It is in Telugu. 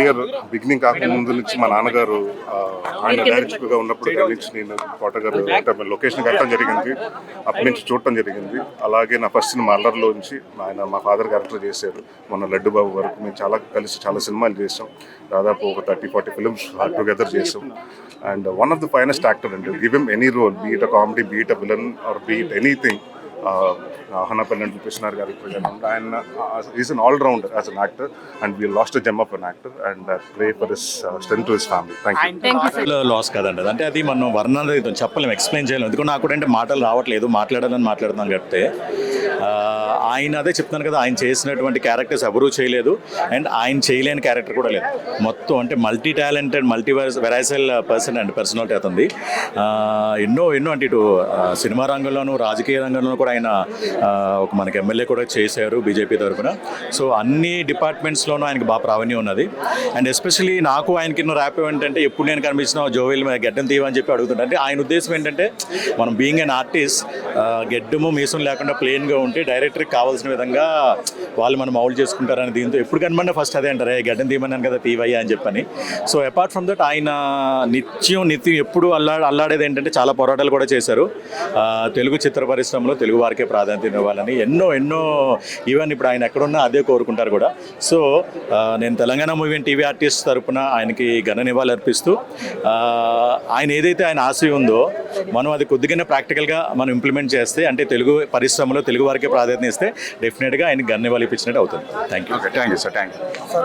కెరియర్ బిగినింగ్ కాకముందు నుంచి మా నాన్నగారు ఆయన డైరెక్టర్గా ఉన్నప్పుడు నుంచి నేను కోటగారు లొకేషన్ కట్టడం జరిగింది. అప్పటి నుంచి చూడటం జరిగింది. అలాగే నా ఫస్ట్ సినిమా అల్లర్లో నుంచి ఆయన మా ఫాదర్ క్యారెక్టర్ చేశారు. మొన్న లడ్డు బాబు వరకు మేము చాలా కలిసి చాలా సినిమాలు చేసాం దాదాపు ఒక థర్టీ ఫార్టీ ఫిల్మ్స్ టుగెదర్ చేసాం and one of the finest actor అండి. Give em any role be it a comedy be it a villain or be it anything. హనా పెన్నెంట్ కృష్ణార్ గారి ప్రజలు ఆయన is an all rounder as an actor and we lost gem of an actor and pray for his strength to his family thank you loss కాదండి. అంటే అది మనం వర్ణన చెప్పలేము ఎక్స్ప్లెయిన్ చేయలేము ఎందుకంటే నాకు కూడా అంటే మాటలు రావట్లేదు మాట్లాడాలని మాట్లాడుతున్నాను కాబట్టి ఆయన అదే చెప్తున్నాను కదా ఆయన చేసినటువంటి క్యారెక్టర్స్ ఎవరూ చేయలేదు అండ్ ఆయన చేయలేని క్యారెక్టర్ కూడా లేదు. మొత్తం అంటే multi talented multi versatile person and personality ఆ, ఎన్నో ఎన్నో అంటే ఇటు సినిమా రంగంలోనూ రాజకీయ రంగంలోనూ కూడా ఆయన ఒక మనకి ఎమ్మెల్యే కూడా చేశారు బీజేపీ తరఫున సో అన్ని డిపార్ట్మెంట్స్లోనూ ఆయనకి బాగా ప్రావీణ్యం ఉన్నది. అండ్ ఎస్పెషలీ నాకు ఆయనకి ఉన్న ర్యాప్ ఏంటంటే ఎప్పుడు నేను కనిపించిన జోవెల్ మీద గడ్డం తీయమని చెప్పి అడుగుతుంటే అంటే ఆయన ఉద్దేశం ఏంటంటే మనం బీయింగ్ అన్ ఆర్టిస్ట్ గడ్డము మీసం లేకుండా ప్లెయిన్గా ఉంటే డైరెక్టర్కి కావాల్సిన విధంగా వాళ్ళు మనం మౌల్డ్ చేసుకుంటారని దీంతో ఎప్పుడు కనబడినా ఫస్ట్ అదే అంటారు "ఏ, గడ్డం తీయమన్నాను కదా తీవయ్యా అని చెప్పని. సో అపార్ట్ ఫ్రమ్ దట్ ఆయన నిత్యం నిత్యం ఎప్పుడు అల్లా అల్లాడేది ఏంటంటే చాలా పోరాటాలు కూడా చేశారు. తెలుగు చిత్ర పరిశ్రమలో తెలుగు వారికే ప్రాధాన్యత ఇవ్వాలని ఎన్నో ఎన్నో ఈవెన్ ఇప్పుడు ఆయన ఎక్కడున్నా అదే కోరుకుంటారు కూడా. సో నేను తెలంగాణ మూవీ టీవీ ఆర్టిస్ట్ తరపున ఆయనకి ఘన నివాళులు అర్పిస్తూ ఆయన ఏదైతే ఆయన ఆశ ఉందో మనం అది కొద్దిగానే ప్రాక్టికల్గా మనం ఇంప్లిమెంట్ చేస్తే అంటే తెలుగు పరిశ్రమలో తెలుగు వారికే ప్రాధాన్యత ఇస్తే డెఫినెట్గా ఆయన ఘన నివాళులు ఇప్పించినట్టు అవుతుంది thank you thank you sir thank you